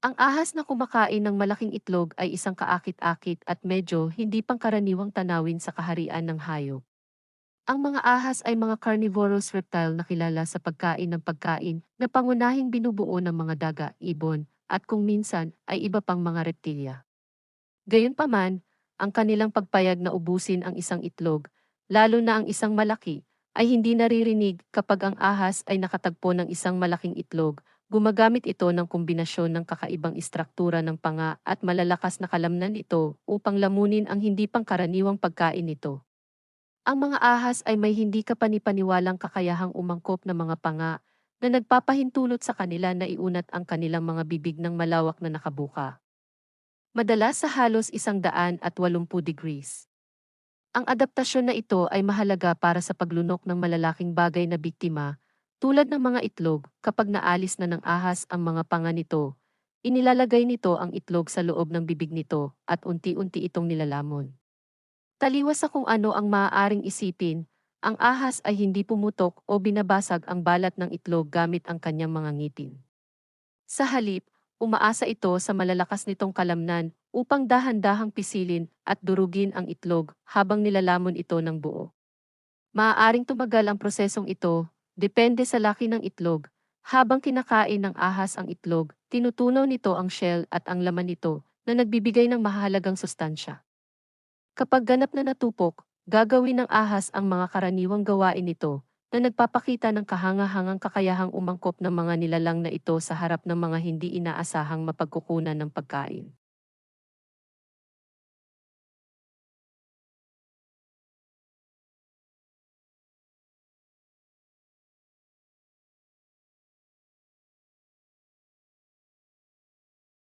Ang ahas na kumakain ng malaking itlog ay isang kaakit-akit at medyo hindi pangkaraniwang tanawin sa kaharian ng hayop. Ang mga ahas ay mga carnivorous reptile na kilala sa pagkain ng pagkain na pangunahing binubuo ng mga daga, ibon, at kung minsan ay iba pang mga reptilya. Gayunpaman, ang kanilang pagpayag na ubusin ang isang itlog, lalo na ang isang malaki, ay hindi naririnig kapag ang ahas ay nakatagpo ng isang malaking itlog. Gumagamit ito ng kombinasyon ng kakaibang istruktura ng panga at malalakas na kalamnan ito upang lamunin ang hindi pangkaraniwang pagkain nito. Ang mga ahas ay may hindi kapanipaniwalang kakayahang umangkop ng mga panga na nagpapahintulot sa kanila na iunat ang kanilang mga bibig ng malawak na nakabuka. Madalas sa halos isang daan at 80 degrees. Ang adaptasyon na ito ay mahalaga para sa paglunok ng malalaking bagay na biktima, tulad ng mga itlog kapag naalis na ng ahas ang mga panga nito. Inilalagay nito ang itlog sa loob ng bibig nito at unti-unti itong nilalamon. Taliwas sa kung ano ang maaaring isipin, ang ahas ay hindi pumutok o binabasag ang balat ng itlog gamit ang kanyang mga ngitin. Sa halip, umaasa ito sa malalakas nitong kalamnan upang dahan-dahang pisilin at durugin ang itlog habang nilalamon ito ng buo. Maaaring tumagal ang prosesong ito, depende sa laki ng itlog. Habang kinakain ng ahas ang itlog, tinutunaw nito ang shell at ang laman nito na nagbibigay ng mahalagang sustansya. Kapag ganap na natupok, gagawin ng ahas ang mga karaniwang gawain nito na nagpapakita ng kahangahangang kakayahang umangkop ng mga nilalang na ito sa harap ng mga hindi inaasahang mapagkukunan ng pagkain.